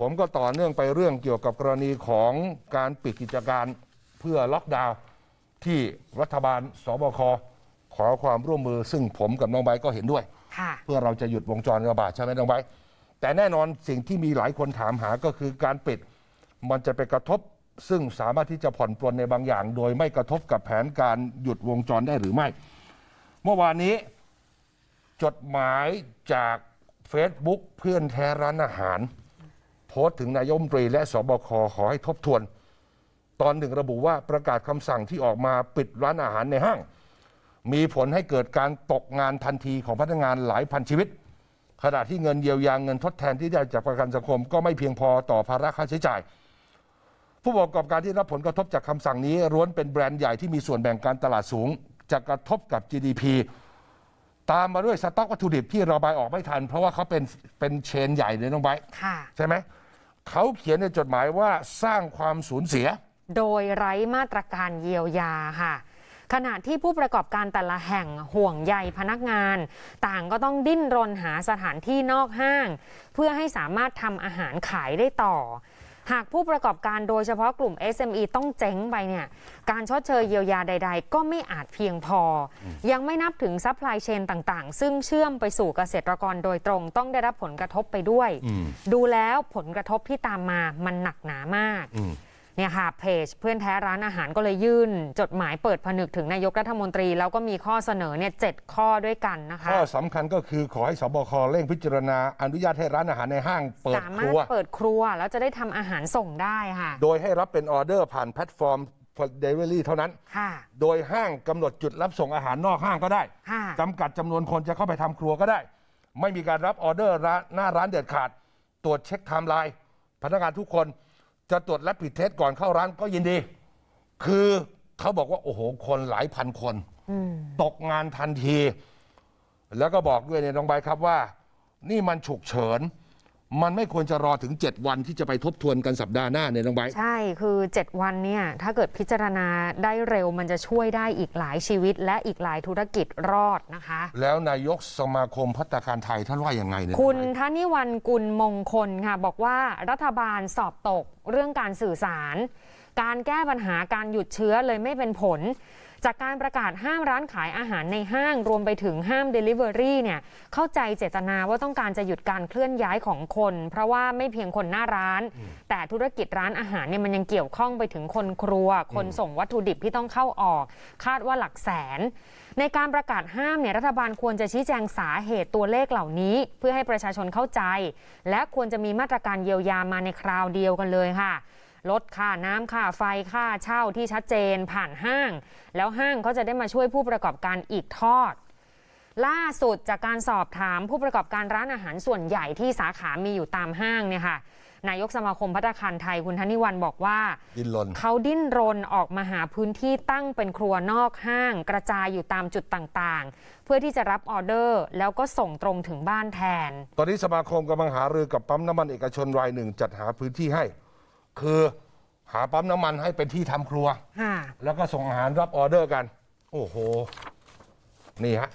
ผมก็ต่อเนื่องไปเรื่องเกี่ยวกับกรณีของการปิดกิจการเพื่อล็อกดาวน์ที่รัฐบาลสบคขอความร่วมมือซึ่งผมกับน้องใบร์ทก็เห็นด้วยค่ะเพื่อเราจะหยุดวงจรระบาดใช่ไหมน้องไบร์ทแต่แน่นอนสิ่งที่มีหลายคนถามหาก็คือการปิด มันจะไปกระทบซึ่งสามารถที่จะผ่อนปลนในบางอย่าง โดยไม่กระทบกับแผนการหยุดวงจรได้หรือไม่ เมื่อวานนี้ จดหมายจาก Facebook เพื่อนแท้ร้านอาหาร โพสต์ถึงนายมตรีและสบคขอให้ทบทวน ตอนหนึ่งระบุว่าประกาศคำสั่งที่ออกมาปิดร้านอาหารในห้าง มีผลให้เกิดการตกงานทันทีของพนักงานหลายพันชีวิต ขณะที่เงินเยียวยาเงินทดแทนที่ได้จากประกันสังคม ก็ไม่เพียงพอต่อภาระค่าใช้จ่าย ผู้ประกอบการที่รับผลกระทบจากคำสั่งนี้ล้วนเป็นแบรนด์ใหญ่ที่มีส่วนแบ่งการตลาดสูงจะกระทบกับ GDP ตามมาด้วยสต็อกวัตถุดิบที่ระบายออกไม่ทัน เพราะว่าเขาเป็นเป็นเชนใหญ่เลยน้องไบร์ทค่ะ ใช่ไหมเขาเขียนในจดหมายว่าสร้างความสูญเสีย โดยไร้มาตรการเยียวยาค่ะ ขณะที่ผู้ประกอบการแต่ละแห่งห่วงใยพนักงาน ต่างก็ต้องดิ้นรนหาสถานที่นอกห้าง เพื่อให้สามารถทำอาหารขายได้ต่อ หากผู้ประกอบการโดยเฉพาะกลุ่ม SME ต้องเจ๊งไปเนี่ยการชดเชยเยียวยาใด ๆ ก็ไม่อาจเพียงพอ ยังไม่นับถึงซัพพลายเชนต่างๆ ซึ่งเชื่อมไปสู่เกษตรกรโดยตรงต้องได้รับผลกระทบไปด้วย ดูแล้วผลกระทบที่ตามมามันหนักหนามากอืม เนี่ยค่ะเพจเพื่อนแท้ร้านอาหารก็เลยยื่น จดหมายเปิดผนึกถึงนายกรัฐมนตรี แล้วก็มีข้อเสนอเนี่ยเจ็ดข้อด้วยกันนะคะ ข้อสำคัญก็คือขอให้สบคเร่งพิจารณาอนุญาตให้ร้านอาหารในห้างเปิดสาคมารรัถวเปิดครัวแล้วจะได้ทำอาหารส่งได้ค่ะ โดยให้รับเป็นออเดอร์ผ่านแพลตฟอร์มเดลิเวอรี่เท่านั้นค่ะโดยห้างกำหนดจุดรับส่งอาหารนอกห้างก็ได้ค่ะจำกัดจำนวนคนจะเข้าไปทำครัวก็ได้ ไม่มีการรับออเดอร์ร้านหน้าร้านเด็ดขาด ตรวจเช็คไทม์ไลน์พนักงานทุกคน จะตรวจและผิดเทสก่อนเข้าร้านก็ยินดี คือเขาบอกว่าโอ้โหคนหลายพันคน ตกงานทันที แล้วก็บอกด้วยเนี่ยน้องใบครับว่า นี่มันฉุกเฉิน มันไม่ควรจะรอถึง 7 วันที่จะไปทบทวนกันสัปดาห์หน้าเนี่ยน้องใบร์ทใช่คือ 7 วันเนี่ยถ้าเกิดพิจารณาได้เร็วมันจะช่วยได้อีกหลายชีวิต และอีกหลายธุรกิจรอดนะคะ แล้วนายกสมาคมพัตตาคารไทยท่านว่ายังไงเนี่ยคุณน้องใบร์ทธนิวันกุลมงคลค่ะบอกว่ารัฐบาลสอบตกเรื่องการสื่อสาร การแก้ปัญหาการหยุดเชื้อเลยไม่เป็นผล จากการประกาศห้ามร้านขายอาหารในห้างรวมไปถึงห้าม Delivery เนี่ยเข้าใจเจตนาว่าต้องการจะหยุดการเคลื่อนย้ายของคน เพราะว่าไม่เพียงคนหน้าร้าน แต่ธุรกิจร้านอาหารเนี่ยมันยังเกี่ยวข้องไปถึงคนครัว คนส่งวัตถุดิบที่ต้องเข้าออก คาดว่าหลักแสน ในการประกาศห้ามเนี่ยรัฐบาลควรจะชี้แจงสาเหตุตัวเลขเหล่านี้ เพื่อให้ประชาชนเข้าใจ และควรจะมีมาตรการเยียวยามาในคราวเดียวกันเลยค่ะ ลดค่าน้ำค่าไฟค่าเช่าที่ชัดเจนผ่านห้าง แล้วห้างก็จะได้มาช่วยผู้ประกอบการอีกทอด ล่าสุดจากการสอบถามผู้ประกอบการร้านอาหารส่วนใหญ่ที่สาขามีอยู่ตามห้างเนี่ยค่ะนายกสมาคมพัตตาคารไทยคุณธนิวันบอกว่า ดินรนเขาดิ้นรนออกมาหาพื้นที่ตั้งเป็นครัวนอกห้าง กระจายอยู่ตามจุดต่างๆ เพื่อที่จะรับออเดอร์ แล้วก็ส่งตรงถึงบ้านแทน ตอนนี้สมาคมกำลังหารือกับปั๊มน้ำมันเอกชนรายหนึ่งจัดหาพื้นที่ให้ คือหาปั๊มน้ำมันให้เป็นที่ทำครัว ค่ะ แล้วก็ส่งอาหารรับออเดอร์กัน โอ้โห นี่ฮะ